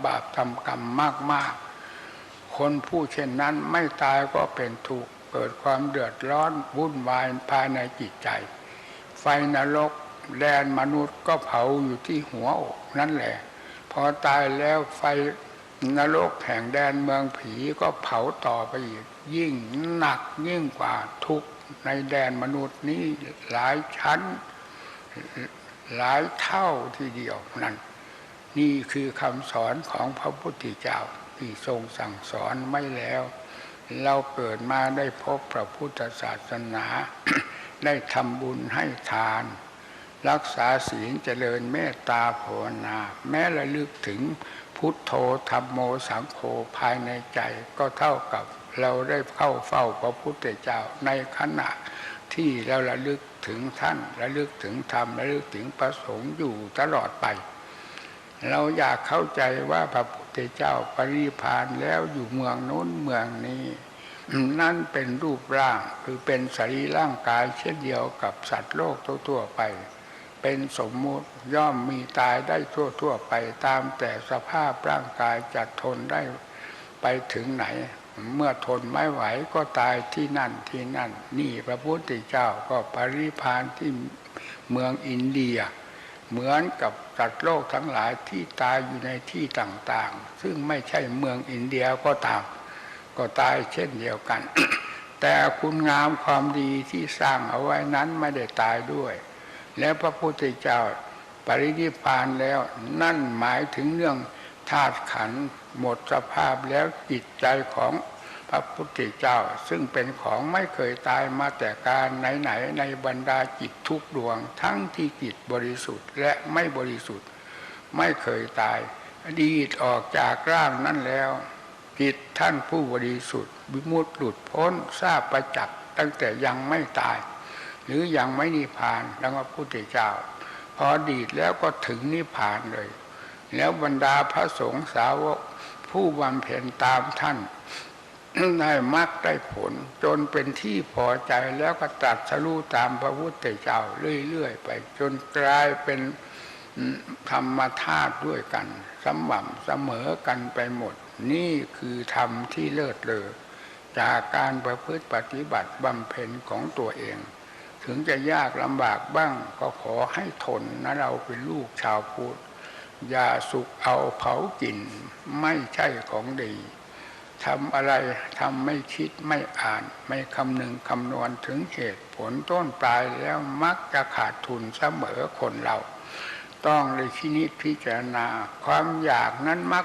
ำบาปทำกรรมมากๆ คนผู้เช่นนั้นไม่ตายก็เป็นทุกข์เกิดความเดือดร้อนวุ่นวายภายในจิตใจ ไฟนรกแดนมนุษย์ก็เผาอยู่ที่หัวอกนั่นแหละ พอตายแล้วไฟนรกแห่งแดนเมืองผีก็เผาต่อไปอีก ยิ่งหนักยิ่งกว่าทุกข์ในแดนมนุษย์นี้หลายชั้น หลายเท่าทีเดียวนั่น นี่คือคำสอนของพระพุทธเจ้าที่ทรงสั่งสอนไม่แล้ว เราเกิดมาได้พบพระพุทธศาสนา ได้ทำบุญให้ทาน รักษาศีลเจริญเมตตาภาวนา แม้ระลึกถึงพุทโธธรรมโมสังโฆภายในใจก็เท่ากับเราได้เข้าเฝ้าพระพุทธเจ้าในขณะที่เราระลึกถึงท่านระลึกถึงธรรมระลึกถึงประสงค์อยู่ตลอดไป เราอยากเข้าใจว่าพระพุทธเจ้าปริพานแล้วอยู่เมืองโน้นเมืองนี้ นั่นเป็นรูปร่างคือเป็นสรีร่างกายเช่นเดียวกับสัตว์โลกทั่วๆไป เป็นสมมุติย่อมมีตายได้ทั่วๆไปตามแต่สภาพร่างกายจะทนได้ไปถึงไหน เมื่อทนไม่ไหวก็ตายที่นั่นที่นั่น นี่พระพุทธเจ้าก็ปริพานที่เมืองอินเดีย เหมือนกับสัตว์โลกทั้งหลายที่ตายอยู่ในที่ต่างๆ ซึ่งไม่ใช่เมืองอินเดียก็ตาม ก็ตายเช่นเดียวกัน แต่คุณงามความดีที่สร้างเอาไว้นั้นไม่ได้ตายด้วย แล้วพระพุทธเจ้าปรินิพานแล้วนั่นหมายถึงเรื่องธาตุขันหมดสภาพแล้วจิตใจของ พระพุทธเจ้าซึ่งเป็นของไม่เคยตายมาแต่การไหนๆในบรรดาจิตทุกดวง ทั้งที่จิตบริสุทธิ์และไม่บริสุทธิ์ ไม่เคยตาย อดีตออกจากร่างนั้นแล้วจิตท่านผู้บริสุทธิ์วิมุตติหลุดพ้นทราบประจักษ์ตั้งแต่ยังไม่ตาย หรือยังไม่นิพพานดังพระพุทธเจ้า พอดีดแล้วก็ถึงนิพพานเลย แล้วบรรดาพระสงฆ์สาวกผู้บำเพ็ญตามท่าน ได้มรรคได้ผล จนเป็นที่พอใจแล้วก็ตรัดสรู้ตามพระพุทธเจ้าเรื่อยๆไป จนกลายเป็นธรรมธาตุด้วยกันสม่ำเสมอกันไปหมด นี่คือธรรมที่เลิศเลอจากการประพฤติปฏิบัติบำเพ็ญของตัวเอง ถึงจะยากลำบากบ้างก็ขอให้ทนนะเราเป็นลูกชาวพุทธอย่าสุกเอาเผากิน ไม่ใช่ของดี ทำอะไรทำไม่คิดไม่อ่าน ไม่คำนึงคำนวณถึงเหตุผลต้นปลายแล้วมักจะขาดทุนเสมอคนเรา ต้องเลยที่นิจพิจารณาความอยากนั้นมัก